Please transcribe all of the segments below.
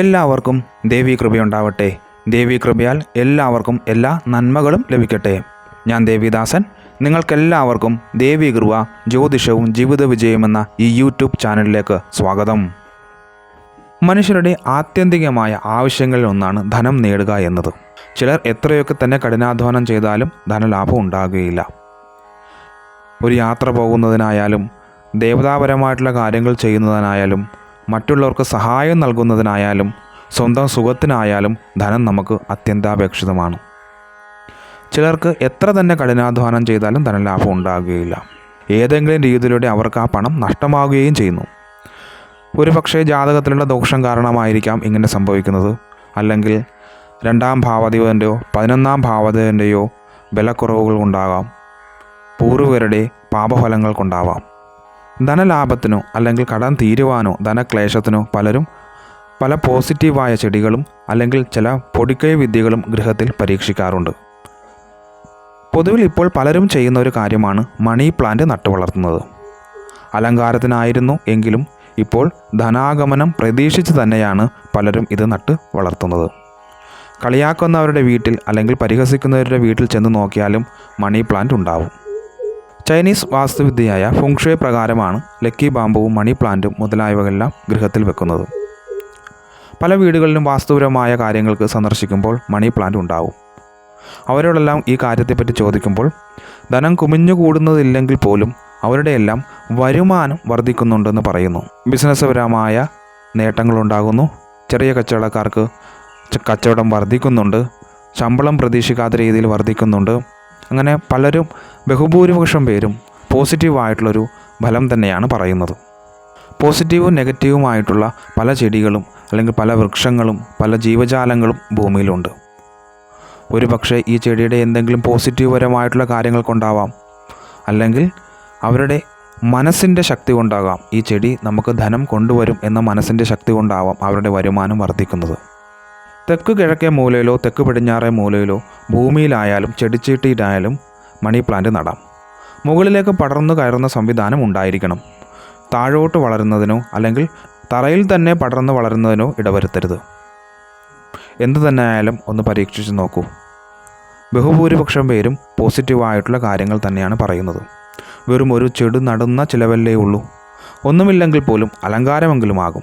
എല്ലാവർക്കും ദേവീ കൃപയുണ്ടാവട്ടെ ദേവീ കൃപയാൽ എല്ലാവർക്കും എല്ലാ നന്മകളും ലഭിക്കട്ടെ. ഞാൻ ദേവിദാസൻ. നിങ്ങൾക്കെല്ലാവർക്കും ദേവീ കൃപ ജ്യോതിഷവും ജീവിത വിജയമെന്ന ഈ യൂട്യൂബ് ചാനലിലേക്ക് സ്വാഗതം. മനുഷ്യരുടെ ആത്യന്തികമായ ആവശ്യങ്ങളിൽ ഒന്നാണ് ധനം നേടുക എന്നത്. ചിലർ എത്രയൊക്കെ തന്നെ കഠിനാധ്വാനം ചെയ്താലും ധനലാഭം ഉണ്ടാകുകയില്ല. ഒരു യാത്ര പോകുന്നതിനായാലും ദേവതാപരമായിട്ടുള്ള കാര്യങ്ങൾ ചെയ്യുന്നതിനായാലും മറ്റുള്ളവർക്ക് സഹായം നൽകുന്നതിനായാലും സ്വന്തം സുഖത്തിനായാലും ധനം നമുക്ക് അത്യന്താപേക്ഷിതമാണ്. ചിലർക്ക് എത്ര തന്നെ കഠിനാധ്വാനം ചെയ്താലും ധനലാഭം ഉണ്ടാകുകയില്ല. ഏതെങ്കിലും രീതിയിലൂടെ അവർക്ക് ആ പണം നഷ്ടമാവുകയും ചെയ്യുന്നു. ഒരുപക്ഷെ ജാതകത്തിലുള്ള ദോഷം കാരണമായിരിക്കാം ഇങ്ങനെ സംഭവിക്കുന്നത്. അല്ലെങ്കിൽ രണ്ടാം ഭാവതിവന്റെയോ പതിനൊന്നാം ഭാവതിന്റെയോ ബലക്കുറവുകൾ കൊണ്ടാകാം പൂർവികരുടെ പാപഫലങ്ങൾ കൊണ്ടാവാം. ധനലാഭത്തിനോ അല്ലെങ്കിൽ കടം തീരുവാനോ ധനക്ലേശത്തിനോ പലരും പല പോസിറ്റീവായ ചെടികളും അല്ലെങ്കിൽ ചില പൊടിക്കൈ വിദ്യകളും ഗൃഹത്തിൽ പരീക്ഷിക്കാറുണ്ട്. പൊതുവിൽ ഇപ്പോൾ പലരും ചെയ്യുന്ന ഒരു കാര്യമാണ് മണി പ്ലാന്റ് നട്ടു വളർത്തുന്നത്. അലങ്കാരത്തിനായിരുന്നു എങ്കിലും ഇപ്പോൾ ധനാഗമനം പ്രതീക്ഷിച്ച് തന്നെയാണ് പലരും ഇത് നട്ട് വളർത്തുന്നത്. കളിയാക്കുന്നവരുടെ വീട്ടിൽ അല്ലെങ്കിൽ പരിഹസിക്കുന്നവരുടെ വീട്ടിൽ ചെന്ന് നോക്കിയാലും മണി പ്ലാന്റ് ഉണ്ടാവും. ചൈനീസ് വാസ്തുവിദ്യയായ ഫുങ്ഷേ പ്രകാരമാണ് ലക്കി ബാമ്പുവും മണി പ്ലാന്റും മുതലായവയെല്ലാം ഗൃഹത്തിൽ വെക്കുന്നത്. പല വീടുകളിലും വാസ്തുപരമായ കാര്യങ്ങൾക്ക് സന്ദർശിക്കുമ്പോൾ മണി പ്ലാന്റ് ഉണ്ടാവും. അവരോടെല്ലാം ഈ കാര്യത്തെപ്പറ്റി ചോദിക്കുമ്പോൾ ധനം കുമിഞ്ഞു കൂടുന്നതില്ലെങ്കിൽ പോലും അവരുടെയെല്ലാം വരുമാനം വർദ്ധിക്കുന്നുണ്ടെന്ന് പറയുന്നു. ബിസിനസ്സുപരമായ നേട്ടങ്ങളുണ്ടാകുന്നു. ചെറിയ കച്ചവടക്കാർക്ക് കച്ചവടം വർദ്ധിക്കുന്നുണ്ട്. ശമ്പളം പ്രതീക്ഷിക്കാത്ത രീതിയിൽ വർദ്ധിക്കുന്നുണ്ട്. അങ്ങനെ പലരും ബഹുഭൂരിപക്ഷം പേരും പോസിറ്റീവായിട്ടുള്ളൊരു ഫലം തന്നെയാണ് പറയുന്നത്. പോസിറ്റീവും നെഗറ്റീവുമായിട്ടുള്ള പല ചെടികളും അല്ലെങ്കിൽ പല വൃക്ഷങ്ങളും പല ജീവജാലങ്ങളും ഭൂമിയിലുണ്ട്. ഒരു പക്ഷേ ഈ ചെടിയുടെ എന്തെങ്കിലും പോസിറ്റീവ് പരമായിട്ടുള്ള കാര്യങ്ങൾ കൊണ്ടാവാം അല്ലെങ്കിൽ അവരുടെ മനസ്സിന്റെ ശക്തി കൊണ്ടാകാം ഈ ചെടി നമുക്ക് ധനം കൊണ്ടുവരും എന്ന മനസ്സിന്റെ ശക്തി കൊണ്ടാവാം അവരുടെ വരുമാനം വർദ്ധിക്കുന്നത്. തെക്ക് കിഴക്കേ മൂലയിലോ തെക്ക് പടിഞ്ഞാറേ മൂലയിലോ ഭൂമിയിലായാലും ചെടിച്ചീട്ടിയിലായാലും മണി പ്ലാന്റ് നടാം. മുകളിലേക്ക് പടർന്നു കയറുന്ന സംവിധാനം ഉണ്ടായിരിക്കണം. താഴോട്ട് വളരുന്നതിനോ അല്ലെങ്കിൽ തറയിൽ തന്നെ പടർന്നു വളരുന്നതിനോ ഇടവരുത്തരുത്. എന്തു തന്നെ ആയാലും ഒന്ന് പരീക്ഷിച്ച് നോക്കൂ. ബഹുഭൂരിപക്ഷം പേരും പോസിറ്റീവായിട്ടുള്ള കാര്യങ്ങൾ തന്നെയാണ് പറയുന്നത്. വെറും ഒരു ചെടു നടുന്ന ചിലവല്ലേ ഉള്ളൂ. ഒന്നുമില്ലെങ്കിൽ പോലും അലങ്കാരമെങ്കിലും ആകും.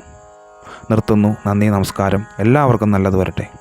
നിർത്തുന്നു. നന്ദി നമസ്കാരം. എല്ലാവർക്കും നല്ലത് വരട്ടെ.